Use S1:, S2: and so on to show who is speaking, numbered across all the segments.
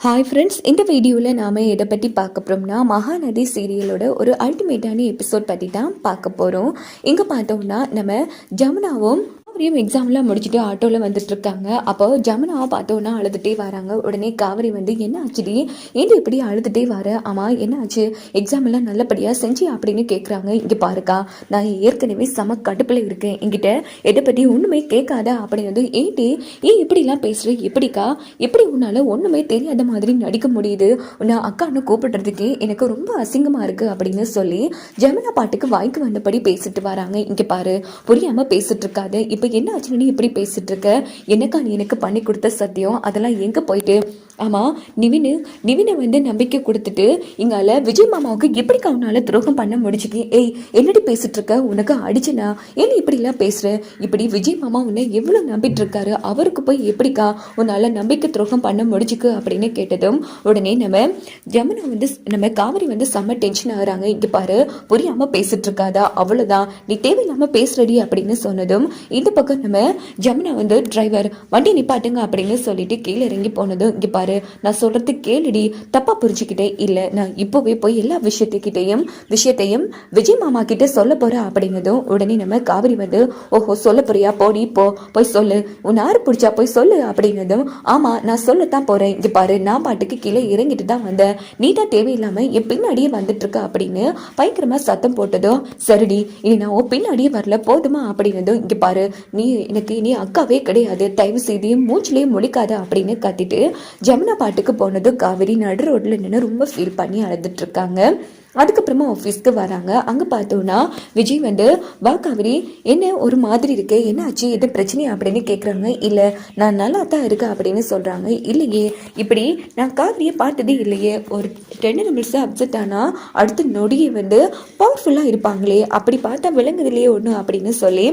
S1: Hi friends இந்த வீடியோவில் நாம் எதை பற்றி பார்க்க போகிறோம்னா மகாநதி சீரியலோட ஒரு அல்டிமேட்டான எபிசோட் பற்றி தான் பார்க்க போகிறோம் இங்கே பார்த்தோம்னா நம்ம ஜமுனாவும் காவிரியும் எக்ஸாம்லாம் முடிச்சுட்டு ஆட்டோவில் வந்துட்டுருக்காங்க. அப்போ ஜமுனாவை பார்த்தோன்னா அழுதுகிட்டே வராங்க. உடனே காவிரி வந்து என்ன ஆச்சுடி? ஏன் இப்படி அழுதுகிட்டே வர? ஆமாம் என்ன ஆச்சு? எக்ஸாம்லாம் நல்லபடியாக செஞ்சு அப்படின்னு கேட்குறாங்க இங்கே பாருக்கா நான் ஏற்கனவே செம கடுப்பில் இருக்கேன். என்கிட்ட எதை பற்றி ஒன்றுமே கேட்காத அப்படின்னு ஏன்டி? ஏன் இப்படிலாம் பேசுகிற எப்படிக்கா? எப்படி உன்னால் ஒன்றுமே தெரியாத மாதிரி நடிக்க முடியுது? உன்னை அக்கான்னு கூப்பிடுறதுக்கே எனக்கு ரொம்ப அசிங்கமாக இருக்குது அப்படின்னு சொல்லி ஜமுனா பாட்டுக்கு வாய்க்கு வந்தபடி பேசிட்டு வராங்க. இங்கே பாரு புரியாமல் பேசிட்டு இருக்காது. இப்போ என்ன ஆச்சுன்னு நீ இப்படி பேசிட்டு இருக்க? எனக்கு நீ எனக்கு பண்ணி கொடுத்த சத்தியம்? அதெல்லாம் எங்கே போயிட்டு? ஆமாம் நிவினு நிவினை வந்து நம்பிக்கை கொடுத்துட்டு இங்கால விஜய் மாமாவுக்கு எப்படிக்கா உன்னால துரோகம் பண்ண முடிச்சுக்கு ஏய் என்னடி பேசிட்டு இருக்க உனக்கு அடிச்சனா? ஏன் இப்படிலாம் பேசுற? இப்படி விஜய் மாமா உன்னை எவ்வளோ நம்பிட்டு இருக்காரு அவருக்கு போய் எப்படிக்கா உன்னால நம்பிக்கை துரோகம் பண்ண முடிச்சுக்கு அப்படின்னு கேட்டதும் உடனே நம்ம ஜமுனா வந்து நம்ம காவிரி வந்து செம்ம டென்ஷன் ஆகுறாங்க. இங்க பாரு புரியாம பேசிட்டு இருக்காதா அவ்வளோதான் நீ தேவையில்லாம பேசுறடி அப்படின்னு சொன்னதும் இந்த பக்கம் நம்ம ஜமுனா வந்து டிரைவர் வண்டி நிப்பாட்டுங்க அப்படின்னு சொல்லிட்டு கீழே இறங்கி போனதும் இங்க பாரு நான் சொல்றது கேளுடி. தப்பா புரிஞ்சுக்கிட்டே இல்ல. நான் இப்போவே போய் எல்லா விஷயத்துக்கிட்டையும் விஷயத்தையும் விஜய் மாமா கிட்ட சொல்ல போறேன் அப்படிங்கிறதும் உடனே நம்ம காவிரி வந்து ஓஹோ சொல்ல போறியா? போடி போ. போய் சொல்லு. உன் ஆறு பிடிச்சா போய் சொல்லு அப்படிங்கிறதும் ஆமா நான் சொல்லத்தான் போறேன். இங்க பாரு நான் பாட்டுக்கு கீழே இறங்கிட்டு தான் வந்தேன். நீ தான் தேவையில்லாம என் பின்னாடியே வந்துட்டு இருக்க அப்படின்னு பயங்கரமா சத்தம் போட்டதும் சரிடி இனி நான் உன் பின்னாடியே வரல. போதுமா? அப்படிங்கிறதும் இங்க பாரு நீ எனக்கு இனி அக்காவே கிடையாது. தயவு செய்து மூச்சிலேயே முழிக்காத அப்படின்னு கத்திட்டு ஜமுனா பாட்டுக்கு போனதும் காவேரி நடு ரோட்டில் நின்று ரொம்ப ஃபீல் பண்ணி அழுதுட்டு இருக்காங்க அதுக்கப்புறமா ஆஃபீஸ்க்கு வராங்க. அங்கே பார்த்தோன்னா விஜய் வந்து வா காவிரி என்ன ஒரு மாதிரி இருக்கு? என்ன ஆச்சு? எது பிரச்சனை அப்படின்னு கேட்குறாங்க இல்லை நான் நல்லா தான் இருக்கேன் அப்படின்னு சொல்கிறாங்க இல்லையே இப்படி நான் காவிரியை பார்த்ததே இல்லையே. ஒரு டென் நிமிஷம் அப்செட் ஆனால் அடுத்த நொடியை வந்து பவர்ஃபுல்லாக இருப்பாங்களே. அப்படி பார்த்தா விளங்குதுலையே ஒன்று அப்படின்னு சொல்லி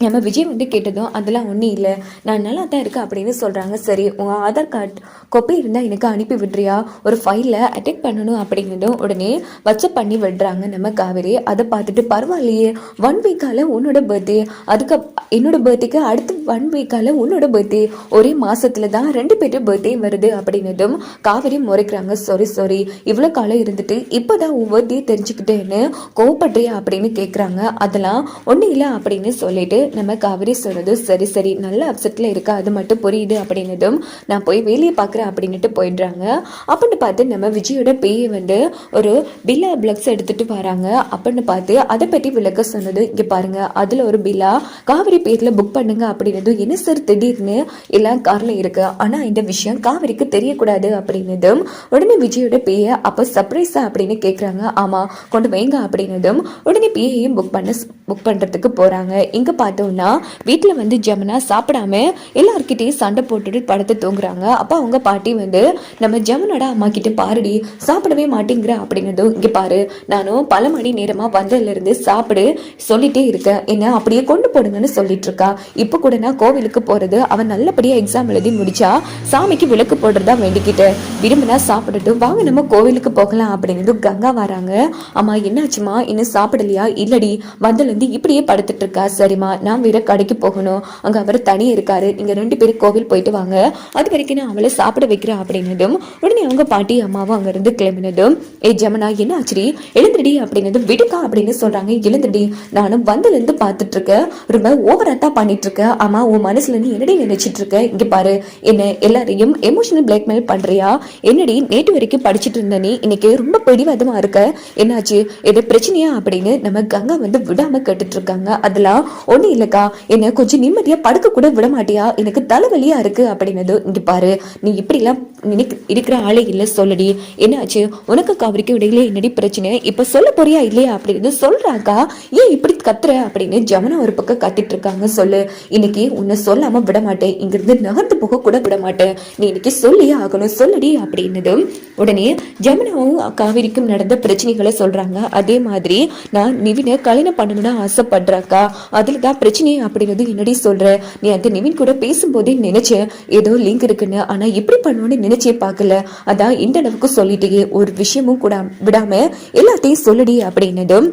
S1: நம்ம விஜய் வந்து கேட்டதும் அதெல்லாம் ஒன்றும் இல்லை. நான் நல்லா தான் இருக்கேன் அப்படின்னு சொல்கிறாங்க சரி உங்கள் ஆதார் கார்டு கொப்பி இருந்தால் எனக்கு அனுப்பி விடுறியா? ஒரு ஃபைலில் அட்டெக்ட் பண்ணணும் அப்படிங்கிறதும் உடனே வச்சப் பண்ணி விடுறாங்க நம்ம காவேரி. அதை பார்த்துட்டு பரவாயில்லையே ஒன் வீக்கால் உன்னோட பர்த்டே அதுக்கு என்னோட பர்த்டேக்கு அடுத்து ஒன் வீக்கால் உன்னோட பர்த்டே ஒரே மாதத்தில் தான் ரெண்டு பேர்ட்டு பர்த்டே வருது அப்படின்னதும் காவேரி முறைக்கிறாங்க. சாரி சாரி இவ்வளோ காலம் இருந்துட்டு இப்போ தான் பர்த்டே தெரிஞ்சுக்கிட்டேன்னு கோவப்படுறியா? அப்படின்னு கேட்குறாங்க அதெல்லாம் ஒன்றும் இல்லை அப்படின்னு சொல்லிட்டு நம்ம காவிரி சொன்னது சரி சரி. நல்ல அப்செட்டில் இருக்கா. அது மட்டும் புரியுது அப்படின்னதும் நான் போய் வேலையை பார்க்குறேன் அப்படின்னுட்டு போயிடுறாங்க. அப்படின்னு பார்த்து நம்ம விஜயோட பேயை வந்து ஒரு பில்லா பிளக்ஸ் எடுத்துகிட்டு வராங்க. அப்படின்னு பார்த்து அதை பற்றி விளக்க சொன்னது இங்கே பாருங்கள் அதில் ஒரு பில்லா காவிரி பேரில் புக் பண்ணுங்க அப்படின்னதும் என்ன சார் திடீர்னு எல்லாம் காரில் இருக்குது ஆனால் இந்த விஷயம் காவிரிக்கு தெரியக்கூடாது அப்படின்னதும் உடனே விஜயோட பேயை அப்போ சர்ப்ரைஸா அப்படின்னு கேட்குறாங்க ஆமாம் கொண்டு வைங்க அப்படின்னதும் உடனே பேயையும் புக் பண்ண புக் பண்ணுறதுக்கு போகிறாங்க இங்கே பார்த்து பார்த்தோம்னா வீட்டில் வந்து ஜமுனா சாப்பிடாம எல்லாருக்கிட்டையும் சண்டை போட்டுட்டு படுத்து தூங்குறாங்க. அப்போ அவங்க பாட்டி வந்து நம்ம ஜமுனோட அம்மா கிட்ட பாருடி சாப்பிடவே மாட்டேங்கிற அப்படிங்கிறதும் இங்கே பாரு. நானும் பல மணி நேரமாக வந்ததுலேருந்து சாப்பிடு சொல்லிட்டே இருக்கேன். என்ன அப்படியே கொண்டு போடுங்கன்னு சொல்லிட்டு இருக்கா. இப்போ கூட நான் கோவிலுக்கு போகிறது அவன் நல்லபடியாக எக்ஸாம் எழுதி முடிச்சா சாமிக்கு விளக்கு போடுறதா வேண்டிக்கிட்டேன். விரும்பினா சாப்பிடட்டும். வாங்க நம்ம கோவிலுக்கு போகலாம் அப்படிங்கிறதும் கங்கா வராங்க. அம்மா என்னாச்சுமா இன்னும் சாப்பிடலையா? இல்லடி வந்ததுலேருந்து இப்படியே படுத்துட்டு இருக்கா. சரிம்மா நான் வேற கடைக்கு போகணும். அங்கே அவர் தனி இருக்காரு. நீங்கள் ரெண்டு பேரும் கோவில் போயிட்டு வாங்க. அது வரைக்கும் நான் அவளை சாப்பிட வைக்கிறேன் அப்படின்னதும் உடனே அவங்க பாட்டி அம்மாவும் அங்கேருந்து கிளம்பினதும் ஏ ஜமனா என்ன ஆச்சுடி? எழுந்துடி அப்படின்னதும் விடுக்கா அப்படின்னு சொல்கிறாங்க எழுந்துடி நானும் வந்ததுலேருந்து பார்த்துட்டு இருக்கேன் ரொம்ப ஓவராக தான் பண்ணிட்டு இருக்கேன் ஆமா உன் மனசுல இருந்து என்னடி நினைச்சிட்டு இருக்க இங்க பாரு. என்ன எல்லாரையும் எமோஷனல் பிளாக்மெயில் பண்றியா? என்னடி நேற்று வரைக்கும் படிச்சிட்டு இருந்த நீ? இன்னைக்கு ரொம்ப பிடிவாதமா இருக்க. என்னாச்சு? எது பிரச்சனையா? அப்படின்னு நம்ம கங்கா வந்து விடாம கேட்டுட்டு இருக்காங்க அதெல்லாம் ஒன்றும் இல்லக்கா. என்ன கொஞ்சம் நிம்மதியா படுக்க கூட விட மாட்டியா? எனக்கு தலைவலியா இருக்கு அப்படின்னது இங்க பாரு. நீ இப்படிலாம் நினைக்க இருக்கிற ஆளே இல்ல சொல்லடி. என்னாச்சு? உனக்கு கவரிக்கு இடையில என்னடி பிரச்சனை? இப்ப சொல்ல போறியா இல்லையா அப்படின்னு சொல்றாக்கா. ஏன் இப்படி கத்துற அப்படின்னு ஜமுனா ஒரு பக்கம் கத்திட்டு இருக்காங்க சொல்லு. இன்னைக்கு உன்னை சொல்லாம விட மாட்டேன். இங்கிருந்து நகர்ந்து போக கூட விட மாட்டேன். நீ இன்னைக்கு சொல்லியே ஆகணும் சொல்லடி அப்படின்னதும் உடனே ஜமுனாவும் காவிரிக்கும் நடந்த பிரச்சனைகளை சொல்றாங்க. அதே மாதிரி நான் நிவினை கல்யாணம் பண்ணணும்னு ஆசைப்படுறாக்கா அதுல தான் பிரச்சனையே அப்படிங்கிறது என்னடி சொல்ற? நீ அந்த நிவின் கூட பேசும்போதே நினைச்சேன் ஏதோ லிங்க் இருக்குன்னு. ஆனா இப்படி பண்ணுவோன்னு நினைச்சே பார்க்கல. அதான் இந்த அளவுக்கு சொல்லிட்டே ஒரு விஷயமும் கூட விடாம எல்லாத்தையும் சொல்லடி அப்படின்னதும்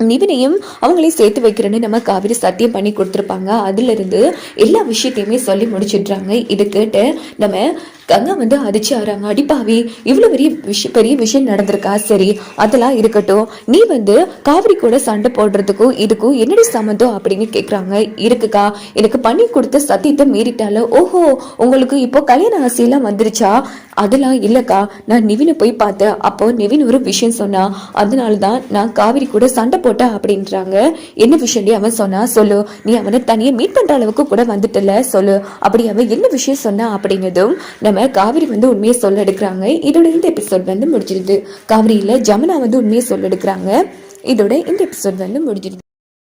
S1: நிவினையும் அவங்களையும் சேர்த்து வைக்கிறேன்னு நம்ம காவிரி சத்தியம் பண்ணி கொடுத்துருப்பாங்க. அதுலேருந்து எல்லா விஷயத்தையுமே சொல்லி முடிச்சிடுறாங்க. இதை கேட்டு நம்ம கங்கா வந்து அதிர்ச்சி ஆறாங்க. அடிப்பாவி இவ்வளோ பெரிய விஷயம் பெரிய விஷயம் நடந்திருக்கா? சரி அதெல்லாம் இருக்கட்டும். நீ வந்து காவிரி கூட சண்டை போடுறதுக்கும் இதுக்கும் என்னடி சம்மந்தம் அப்படின்னு கேட்குறாங்க இருக்குக்கா எனக்கு பண்ணி கொடுத்த சத்தியத்தை மீறிட்டால ஓஹோ உங்களுக்கு இப்போ கல்யாண ஆசையெல்லாம் வந்துருச்சா? அதெல்லாம் இல்லைக்கா நான் நிவினை போய் பார்த்தேன். அப்போ நிவின் ஒரு விஷயம் சொன்னா அதனால தான் நான் காவிரி கூட சண்டை போட்டேன் அப்படின்றாங்க. என்ன விஷயம்டி அவன் சொன்னா? சொல்லு. நீ அவனை தனியாக மீட் பண்ணுற அளவுக்கு கூட வந்துட்டல சொல்லு. அப்படி அவன் என்ன விஷயம் சொன்னா அப்படிங்கிறதும் நம்ம காவிரி வந்து உண்மையை சொல்ல எடுக்கிறாங்க இதோட இந்த எபிசோட் வந்து முடிஞ்சிருது. காவிரியில ஜமுனா வந்து உண்மையை சொல்ல எடுக்கிறாங்க இதோட இந்த எபிசோட் வந்து முடிஞ்சிருது.